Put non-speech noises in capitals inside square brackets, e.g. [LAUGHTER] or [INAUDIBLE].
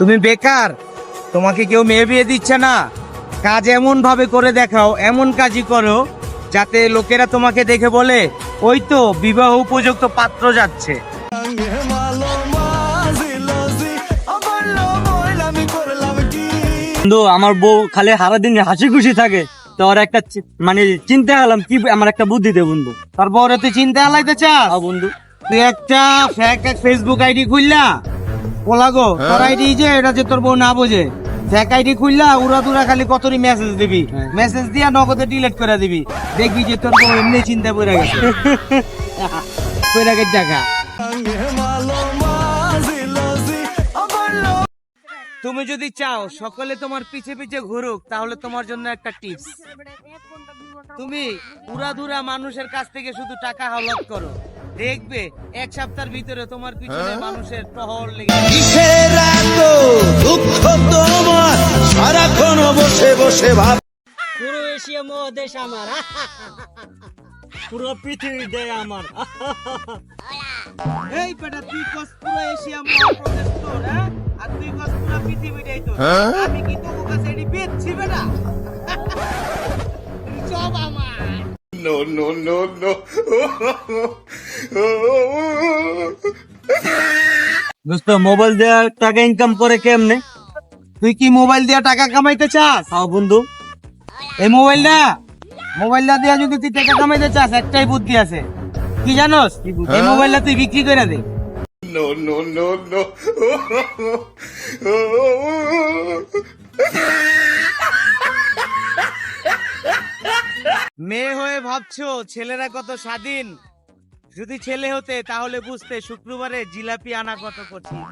তুমি বেকার তোমাকে কেউ মেয়ে বিয়ে দিচ্ছে না। কাজ এমন ভাবে করে দেখাও এমন কাজই করো যাতে লোকেরা তোমাকে দেখে বলে ওই তো বিবাহ উপযুক্ত পাত্র যাচ্ছে। বন্ধু আমার বউ খালি সারাদিন হাসি খুশি থাকে। তো ওর একটা মানে চিন্তা হলাম কি আমার একটা বুদ্ধি দে বন্ধু। তারপরে তুই চিন্তা লাগাইতে চাস? বন্ধু। তুই একটা ফেসবুক আইডি খুললা। পোলাগো তোর আইডি যে এটা যে তোর বউ না বোঝে। ফেক আইডি খুললা উড়া দুরা খালি কতরি মেসেজ দিবি? হ্যাঁ। মেসেজ দিয়া নগদে ডিলিট করে দিবি। দেখবি যে তোর বউ এমনি চিন্তা করে গেছে। [LAUGHS] করে গেছে দেখা। তুমি যদি চাও সকলে তোমার পিছে পিছে ঘুরুক তাহলে তোমার জন্য একটা টিপস তুমি উড়াধুরা মানুষের কাছ থেকে শুধু টাকা হাওলাত করো। দেখবে এক সপ্তাহের ভিতরে তোমার পিছনে মানুষের টহল লেগে কিসের এত দুঃখ তোমার? সারাক্ষণ বসে বসে ভাব পুরো এশিয়া মহাদেশ আমার। পুরো পৃথিবী দেয় আমার। এই বেটা তুই কস পুরো এশিয়া মহাপ্রদেশ তোর হ্যাঁ? আর তুই কস পুরো পৃথিবীটাই তোর। আমি কি তোর কাছে এটি বেচছি বেটা? সব আমার। নো নো নো নো দোস্ত মোবাইল দেওয়ার টাকা ইনকাম করে কেমনে? তুই কি মোবাইল দিয়ে টাকা কামাইতে চাস? হ্যাঁ বন্ধু। এই মোবাইলটা মোবাইলটা দিয়ে যদি তুই টাকা কামাইতে চাস একটাই বুদ্ধি আছে। কি জানোস? এই মোবাইলটা তুই বিক্রি করে দে। নো নো নো নো মেয়ে হয়ে ভাবছ, ছেলেরা কত স্বাধীন? যদি ছেলে হতে, তাহলে বুঝতে শুক্রবারে জিলাপি আনা কত কঠিন